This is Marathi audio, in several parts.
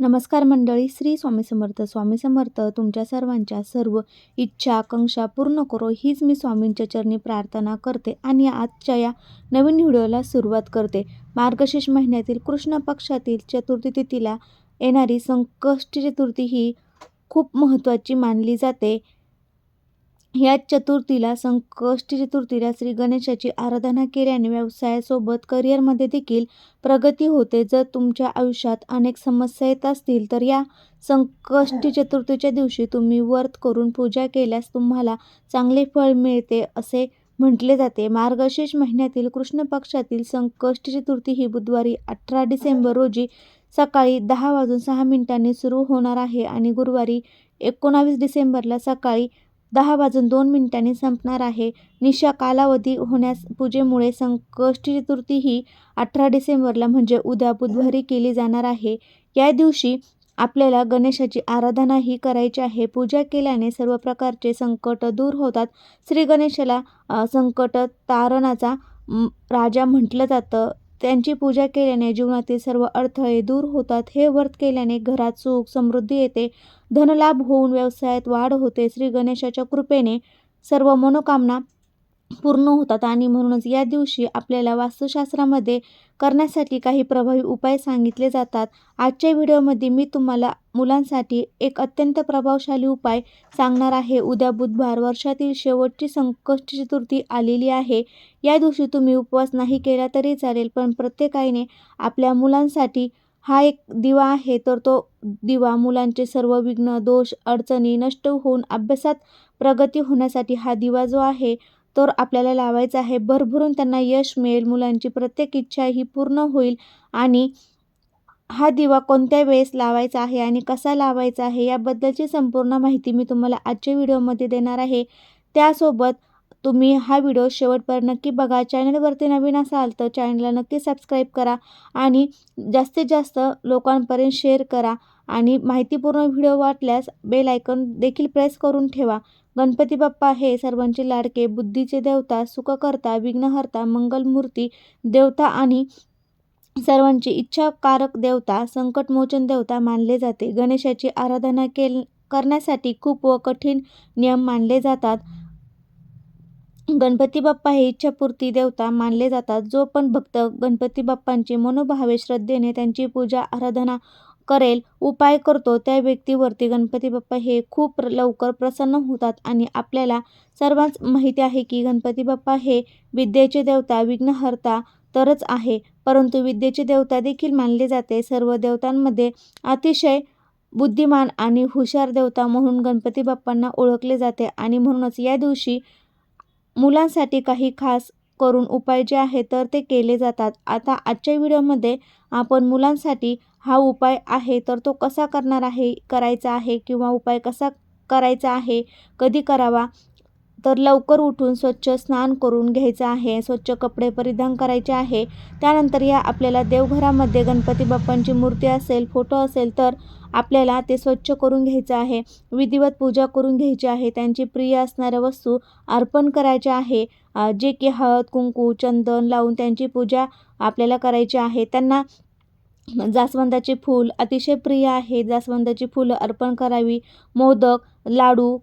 नमस्कार मंडळी श्री स्वामी समर्थ. स्वामी समर्थ तुमच्या सर्वांच्या सर्व इच्छा आकांक्षा पूर्ण करो. हीच मी स्वामींच्या चरणी प्रार्थना करते आणि आजच्या या नवीन व्हिडिओला सुरुवात करते. मार्गशीर्ष महिन्यातील कृष्ण पक्षातील चतुर्थी तिथीला येणारी संकष्टी चतुर्थी ही खूप महत्त्वाची मानली जाते. या चतुर्थीला संकष्टी चतुर्थीला श्री गणेशाची आराधना केल्याने व्यवसायासोबत करिअरमध्ये देखील प्रगती होते. जर तुमच्या आयुष्यात अनेक समस्या येत असतील तर या संकष्टी चतुर्थीच्या दिवशी तुम्ही व्रत करून पूजा केल्यास तुम्हाला चांगले फळ मिळते असे म्हटले जाते. मार्गशीर्ष महिन्यातील कृष्ण पक्षातील संकष्टी चतुर्थी ही बुधवारी अठरा डिसेंबर रोजी सकाळी दहा वाजून सहा मिनिटांनी सुरू होणार आहे आणि गुरुवारी एकोणावीस डिसेंबरला सकाळी दहा वाजून दोन मिनिटांनी संपणार आहे. निशा कालावधी होण्यास पूजेमुळे संकष्टी चतुर्थी ही अठरा डिसेंबरला म्हणजे उद्या बुधवारी केली जाणार आहे. या दिवशी आपल्याला गणेशाची आराधनाही करायची आहे. पूजा केल्याने सर्व प्रकारचे संकट दूर होतात. श्री गणेशाला संकट तारणाचा राजा म्हटलं जातं. त्यांची पूजा केल्याने जीवनातील सर्व अडथळे दूर होतात. हे व्रत केल्याने घरात सुख समृद्धी येते. धनलाभ होऊन व्यवसायात वाढ होते. श्री गणेशाच्या कृपेने सर्व मनोकामना पूर्ण होतात आणि म्हणूनच या दिवशी आपल्याला वास्तुशास्त्रामध्ये करण्यासाठी काही प्रभावी उपाय सांगितले जातात. आजच्या व्हिडिओमध्ये मी तुम्हाला मुलांसाठी एक अत्यंत प्रभावशाली उपाय सांगणार आहे. उद्या बुधवार वर्षातील शेवटची संकष्ट चतुर्थी आलेली आहे. या दिवशी तुम्ही उपवास नाही केला तरी चालेल पण प्रत्येकाने आपल्या मुलांसाठी हा एक दिवा आहे. तर तो दिवा मुलांचे सर्व विघ्न दोष अडचणी नष्ट होऊन अभ्यासात प्रगती होण्यासाठी हा दिवा जो आहे तर आपल्याला लावायचा आहे. भरभरून त्यांना यश मिळेल. मुलांची प्रत्येक इच्छा ही पूर्ण होईल. आणि हा दिवा कोणत्या वेळेस लावायचा आहे आणि कसा लावायचा आहे याबद्दलची संपूर्ण माहिती मी तुम्हाला आजच्या व्हिडिओमध्ये देणार आहे. त्यासोबत तुम्ही हा व्हिडिओ शेवटपर्यंत नक्की बघा. चॅनलवरती नवीन असाल तर चॅनलला नक्की सबस्क्राईब करा आणि जास्तीत जास्त लोकांपर्यंत शेअर करा आणि माहितीपूर्ण व्हिडिओ वाटल्यास बेल आयकॉन देखील प्रेस करून ठेवा. गणपती बाप्पा हे सर्वांचे लाडके बुद्धीचे देवता सुखकर्ता विघ्नहर्ता मंगलमूर्ती देवता आणि सर्वांची इच्छाकारक देवता संकटमोचन देवता मानले जाते. गणेशाची आराधना केल करण्यासाठी खूप व कठीण नियम मानले जातात. गणपती बाप्पा हे इच्छापूर्ती देवता मानले जातात. जो पण भक्त गणपती बाप्पांची मनोभावे श्रद्धेने त्यांची पूजा आराधना करेल उपाय करतो त्या व्यक्तीवरती गणपती बाप्पा हे खूप लवकर प्रसन्न होतात आणि आपल्याला सर्वांच माहिती आहे की गणपती बाप्पा हे विद्येचे देवता विघ्नहर्ता तरच आहे. परंतु विद्येचे देवता देखील मानले जाते. सर्व देवतांमध्ये अतिशय बुद्धिमान आणि हुशार देवता म्हणून गणपती बाप्पांना ओळखले जाते आणि म्हणूनच या दिवशी मुलांसाठी काही खास करून उपाय जे आहे तर ते केले जातात. आता आजच्या व्हिडिओमध्ये आपण मुलांसाठी हा उपाय आहे तर तो कसा करणार आहे करायचा आहे किंवा उपाय कसा करायचा आहे कधी करावा तर लवकर उठून स्वच्छ स्नान करून घ्यायचं आहे स्वच्छ कपडे परिधान करायचे आहे. त्यानंतर या आपल्याला देवघरामध्ये गणपती बाप्पांची मूर्ती असेल फोटो असेल तर आपल्याला ते स्वच्छ करून घ्यायचं आहे. विधिवत पूजा करून घ्यायची आहे. त्यांची प्रिय असणाऱ्या वस्तू अर्पण करायच्या आहे. जे की हळद कुंकू चंदन लावून त्यांची पूजा आपल्याला करायची आहे. त्यांना जास्वंदाचे फूल अतिशय प्रिय आहे. जास्वंदाची फुलं अर्पण करावी. मोदक लाडू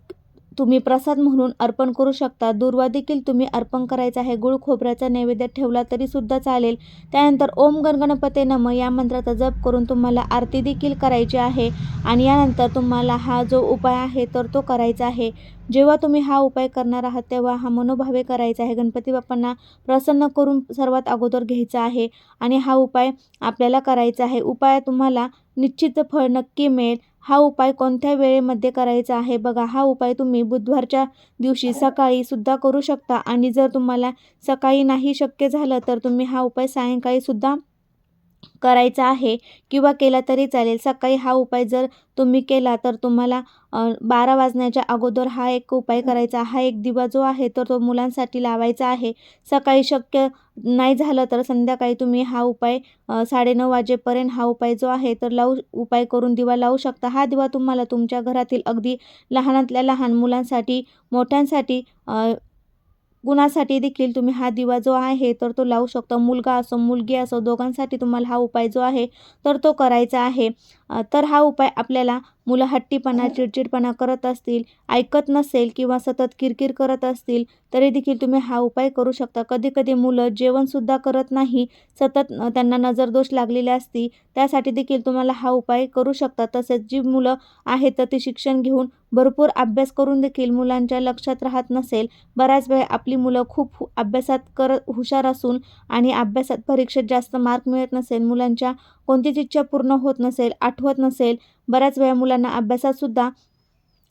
तुम्ही प्रसाद म्हणून अर्पण करू शकता. दुर्वा देखील तुम्ही अर्पण करायचा आहे. गुळ खोबऱ्याचा नैवेद्य ठेवला तरीसुद्धा चालेल. त्यानंतर ओम गणगणपते नम या मंत्राचा जप करून तुम्हाला आरती देखील करायची आहे. आणि यानंतर तुम्हाला हा जो उपाय आहे तर तो करायचा आहे. जेव्हा तुम्ही हा उपाय करणार आहात तेव्हा हा मनोभावे करायचा आहे. गणपती बाप्पांना प्रसन्न करून सर्वात अगोदर घ्यायचा आहे आणि हा उपाय आपल्याला करायचा आहे. उपाय तुम्हाला निश्चित फळ नक्की मिळेल. हा उपाय कोणत्या वेळेमध्ये करायचा आहे? बघा हा उपाय तुम्ही बुधवारच्या दिवशी सकाळी सुद्धा करू शकता. आणि जर तुम्हाला सकाळी नाही शक्य झालं तर तुम्ही हा उपाय सायंकाळी सुद्धा करायचा आहे किंवा केला तरी चालेल. सकाळी हा उपाय जर तुम्ही केला तर तुम्हाला बारा वाजण्याच्या अगोदर हा एक उपाय करायचा हा एक दिवा जो आहे तर तो मुलांसाठी लावायचा आहे. सकाळी शक्य नाही झालं तर संध्याकाळी तुम्ही हा उपाय साडेनऊ वाजेपर्यंत हा उपाय जो आहे तर लावू उपाय करून दिवा लावू शकता. हा दिवा तुम्हाला तुमच्या घरातील अगदी लहानातल्या लहान मुलांसाठी मोठ्यांसाठी गुणासाठी देखील तुम्ही हा दिवा जो आहे तर तो लावू शकता. मुलगा असो मुलगी असो दोघांसाठी तुम्हाला हा उपाय जो आहे तर तो करायचा आहे. तर हा उपाय आपल्याला मुलं हट्टीपणा चिडचिडपणा करत असतील ऐकत नसेल किंवा सतत किरकिर करत असतील तरी देखील तुम्ही हा उपाय करू शकता. कधी कधी मुलं जेवणसुद्धा करत नाही सतत त्यांना नजरदोष लागलेली असती त्यासाठी देखील तुम्हाला हा उपाय करू शकता. तसेच जी मुलं आहेत तर ती शिक्षण घेऊन भरपूर अभ्यास करून देखील मुलांच्या लक्षात राहत नसेल. बऱ्याच वेळ आपली मुलं खूप हु- अभ्यासात कर हुशार असून आणि अभ्यासात परीक्षेत जास्त मार्क मिळत नसेल मुलांच्या कोणतीच इच्छा पूर्ण होत नसेल आठवत नसेल. बऱ्याच वेळा मुलांना अभ्यासात सुद्धा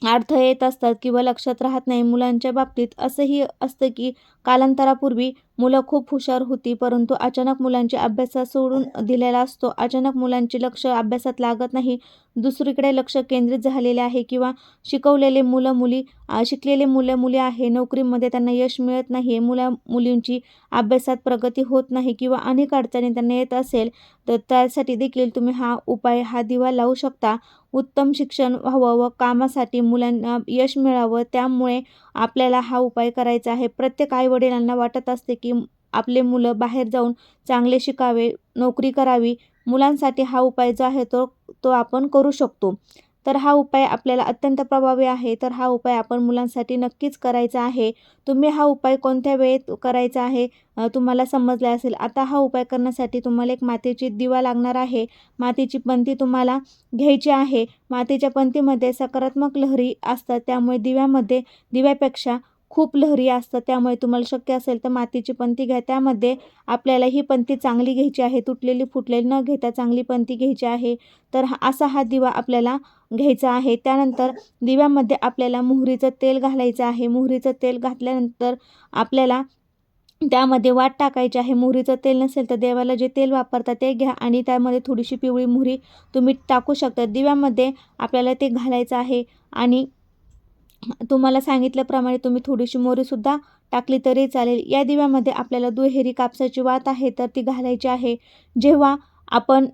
अडथळे येत असतात किंवा लक्षात राहत नाही. मुलांच्या बाबतीत असंही असतं की कालांतरापूर्वी मुलं खूप हुशार होती परंतु अचानक मुलांची अभ्यासात सोडून दिलेला असतो. अचानक मुलांचे लक्ष अभ्यासात लागत नाही. दुसरीकडे लक्ष केंद्रित झालेले आहे किंवा शिकवलेले मुलं मुली शिकलेले मुलं मुली आहे नोकरीमध्ये त्यांना यश मिळत नाही मुला मुलींची अभ्यासात प्रगती होत नाही किंवा अनेक अडचणी त्यांना येत असेल तर त्यासाठी देखील तुम्ही हा उपाय हा दिवा लावू शकता. उत्तम शिक्षण व्हावं व कामासाठी मुलांना यश मिळावं त्यामुळे आपल्याला हा उपाय करायचा आहे. प्रत्येक आईवडिलांना वाटत असते की आपले मुलं बाहेर जाऊन चांगले शिकावे नोकरी करावी मुलांसाठी हा उपाय जो आहे तो तो आपण करू शकतो. तर हा उपाय आपल्याला अत्यंत प्रभावी आहे. तर हा उपाय आपण मुलांसाठी नक्कीच करायचा आहे. तुम्ही हा उपाय कोणत्या वेळेत करायचा आहे तुम्हाला समजले असेल. आता हा उपाय करण्यासाठी तुम्हाला एक मातीची दिवा लागणार आहे. मातीची पंथी तुम्हाला घ्यायची आहे. मातीच्या पंथीमध्ये सकारात्मक लहरी असतात. त्यामुळे दिव्यामध्ये दिव्यापेक्षा खूप लहरी असतात त्यामुळे तुम्हाला शक्य असेल तर मातीची पंती घ्या. त्यामध्ये आपल्याला ही पंती चांगली घ्यायची आहे तुटलेली फुटलेली न घेता चांगली पंती घ्यायची आहे. तर हा असा हा दिवा आपल्याला घ्यायचा आहे. त्यानंतर दिव्यामध्ये आपल्याला मोहरीचं तेल घालायचं आहे. मोहरीचं तेल घातल्यानंतर आपल्याला त्यामध्ये वाट टाकायची आहे. मोहरीचं तेल नसेल तर देवाला जे तेल वापरता ते घ्या आणि त्यामध्ये थोडीशी पिवळी मोहरी तुम्ही टाकू शकता. दिव्यामध्ये आपल्याला ते घालायचं आहे आणि तुम्हाला सांगितल्याप्रमाणे तुम्ही थोडीशी मोरीसुद्धा टाकली तरी चालेल. या दिव्यामध्ये आपल्याला दुहेरी कापसाची वात आहे तर ती घालायची आहे. जेव्हा आपण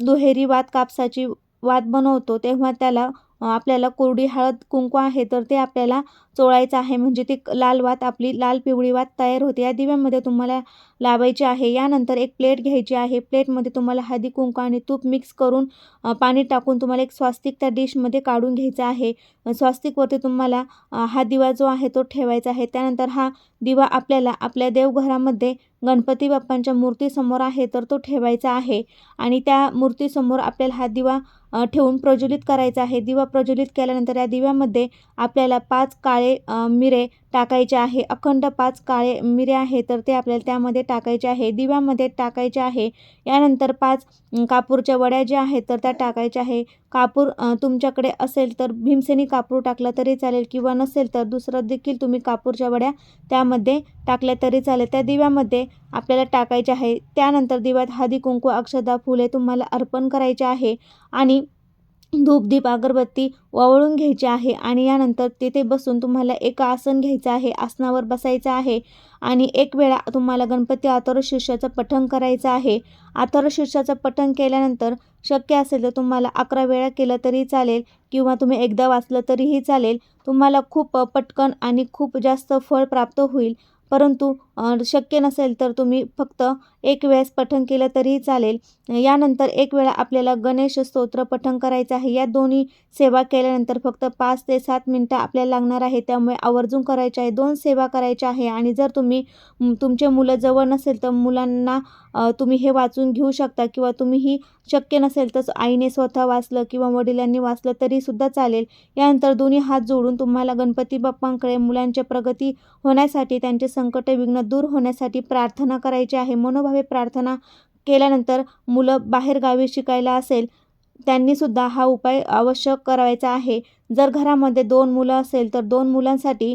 दुहेरी वात कापसाची वात बनवतो तेव्हा त्याला आपल्याला कोरडी हळद कुंकू आहे तर ते आपल्याला चोळायचं आहे. म्हणजे ती लाल वात आपली लाल पिवळी वात तयार होते. या दिव्यामध्ये तुम्हाला लावायची आहे. यानंतर एक प्लेट घ्यायची आहे. प्लेटमध्ये तुम्हाला हळदी कुंकू आणि तूप मिक्स करून पाणी टाकून तुम्हाला एक स्वास्तिक त्या डिशमध्ये काढून घ्यायचं आहे. स्वास्तिकवरती तुम्हाला हा दिवा जो आहे तो ठेवायचा आहे. त्यानंतर हा दिवा आपल्याला आपल्या देवघरामध्ये गणपती बाप्पांच्या मूर्तीसमोर आहे तर तो ठेवायचा आहे. आणि त्या मूर्तीसमोर आपल्याला हा दिवा ठेवून प्रज्वलित करायचा आहे. दिवा प्रज्वलित केल्यानंतर या दिव्यामध्ये आपल्याला पाच काळे काळे मिरे टाकायचे आहे. अखंड पाच काळे मिरे आहे तर ते आपल्याला त्यामध्ये टाकायचे आहे. दिव्यामध्ये टाकायचे आहे. यानंतर पाच कापूरच्या वड्या ज्या आहेत तर त्या टाकायच्या आहे. कापूर तुमच्याकडे असेल तर भीमसेनी कापूर टाकला तरी चालेल किंवा नसेल तर दुसरं देखील तुम्ही कापूरच्या वड्या त्यामध्ये टाकल्या तरी चालेल. त्या दिव्यामध्ये आपल्याला टाकायचे आहे. त्यानंतर दिव्यात हळदी कुंकू अक्षदा फुले तुम्हाला अर्पण करायचे आहे. आणि धूपदीप अगरबत्ती वावळून घ्यायची आहे आणि यानंतर तिथे बसून तुम्हाला एक आसन घ्यायचं आहे आसनावर बसायचं आहे आणि एक वेळा तुम्हाला गणपती अथर्वशीर्षाचं पठण करायचं आहे. अथर्वशीर्षाचं पठण केल्यानंतर शक्य असेल तर तुम्हाला अकरा वेळा केलं तरी चालेल किंवा तुम्ही एकदा वाचलं तरीही चालेल. तुम्हाला खूप पटकन आणि खूप जास्त फळ प्राप्त होईल. परंतु शक्य नसेल तर तुम्ही फक्त एक वेळेस पठण केलं तरीही चालेल. यानंतर एक वेळा आपल्याला गणेश स्तोत्र पठण करायचं आहे. या दोन्ही सेवा केल्यानंतर फक्त पाच ते सात मिनटं आपल्याला लागणार आहे. त्यामुळे आवर्जून करायचे आहे. दोन सेवा करायच्या आहे आणि जर तुम्ही तुमचे मुलं जवळ नसेल तर मुलांना तुम्ही हे वाचून घेऊ शकता किंवा तुम्हीही शक्य नसेल तर आईने स्वतः वाचलं किंवा वडिलांनी वाचलं तरीसुद्धा चालेल. यानंतर दोन्ही हात जोडून तुम्हाला गणपती बाप्पांकडे मुलांच्या प्रगती होण्यासाठी त्यांचे संकट विघ्न दूर होण्यासाठी प्रार्थना करायची आहे. मनोभावे प्रार्थना केल्यानंतर मुलं बाहेरगावी शिकायला असेल त्यांनीसुद्धा हा उपाय अवश्य करायचा आहे. जर घरामध्ये दोन मुलं असेल तर दोन मुलांसाठी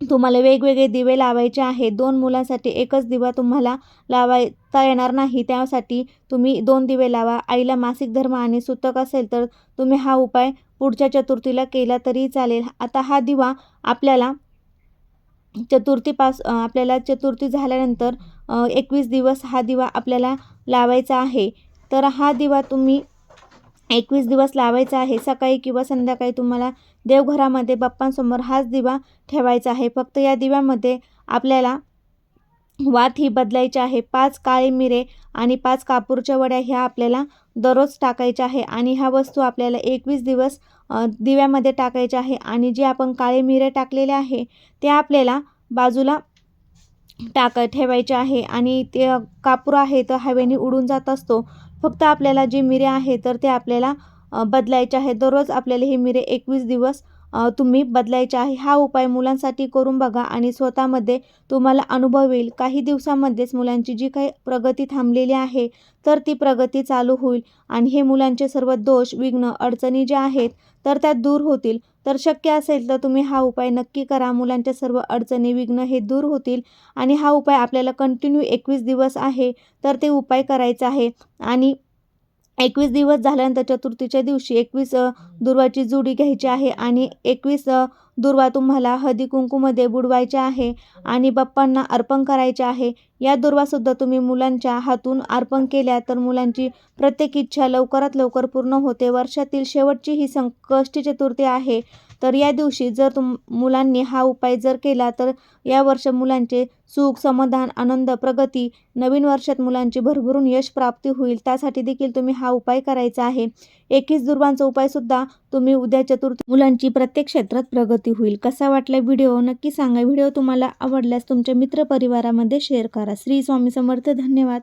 तुम्हाला वेगवेगळे दिवे लावायचे आहे. दोन मुलांसाठी एकच दिवा तुम्हाला लावायता येणार नाही. त्यासाठी तुम्ही दोन दिवे लावा. आईला मासिक धर्म आणि सुतक असेल तर तुम्ही हा उपाय पुढच्या चतुर्थीला केला तरी चालेल. आता हा दिवा आपल्याला चतुर्थीपास आपल्याला चतुर्थी झाल्यानंतर एकवीस दिवस हा दिवा आपल्याला लावायचा आहे. तर हा दिवा तुम्ही एकवीस दिवस लावायचा आहे. सकाळी किंवा संध्याकाळी तुम्हाला देवघरामध्ये बाप्पांसमोर हाच दिवा ठेवायचा आहे. फक्त या दिव्यामध्ये आपल्याला वात ही बदलायची आहे. पाच काळे मिरे आणि पाच कापूरच्या वड्या ह्या आपल्याला दररोज टाकायच्या आहे आणि ह्या वस्तू आपल्याला एकवीस दिवस दिव्यामध्ये टाकायच्या आहे आणि जे आपण काळे मिरे टाकलेले आहे ते आपल्याला बाजूला टाक ठेवायचे आहे आणि ते कापूर आहे तर हवेने उडून जात असतो. फक्त आपल्याला जे मिरे आहे तर ते आपल्याला बदलायचे आहे. दररोज आपल्याला हे मिरे एकवीस दिवस तुम्ही बदलायचे आहे. हा उपाय मुलांसाठी करून बघा आणि स्वतःमध्ये तुम्हाला अनुभव येईल. काही दिवसामध्येच मुलांची जी काही प्रगती थांबलेली आहे तर ती प्रगती चालू होईल आणि हे मुलांचे सर्व दोष विघ्न अडचणी ज्या आहेत तर त्या दूर होतील. तर शक्य असेल तर तुम्ही हा उपाय नक्की करा. मुलांच्या सर्व अडचणी विघ्न हे दूर होतील आणि हा उपाय आपल्याला कंटिन्यू एकवीस दिवस आहे तर ते उपाय करायचा आहे आणि एकवीस दिवस झाल्यानंतर चतुर्थीच्या दिवशी एकवीस दुर्वाची जुडी घ्यायची आहे आणि एकवीस दुर्वा तुम्हाला हळदी कुंकूमध्ये बुडवायचे आहे आणि बाप्पांना अर्पण करायचे आहे. या दुर्वासुद्धा तुम्ही मुलांच्या हातून अर्पण केल्या तर मुलांची प्रत्येक इच्छा लवकरात लवकर पूर्ण होते. वर्षातील शेवटची ही संकष्टी चतुर्थी आहे. तर या दिवशी जर तुम मुलांनी हा उपाय जर केला तर या वर्ष मुलांचे सुख समाधान आनंद प्रगती नवीन वर्षात मुलांची भरभरून यश प्राप्ती होईल त्यासाठी देखील तुम्ही हा उपाय करायचा आहे. एकवीस दुर्वांचा उपायसुद्धा तुम्ही उद्या चतुर्थी मुलांची प्रत्येक क्षेत्रात प्रगती होईल. कसा वाटला व्हिडिओ? नक्की सांगा. व्हिडिओ तुम्हाला आवडल्यास तुमच्या मित्रपरिवारामध्ये शेअर करा. श्री स्वामी समर्थ. धन्यवाद.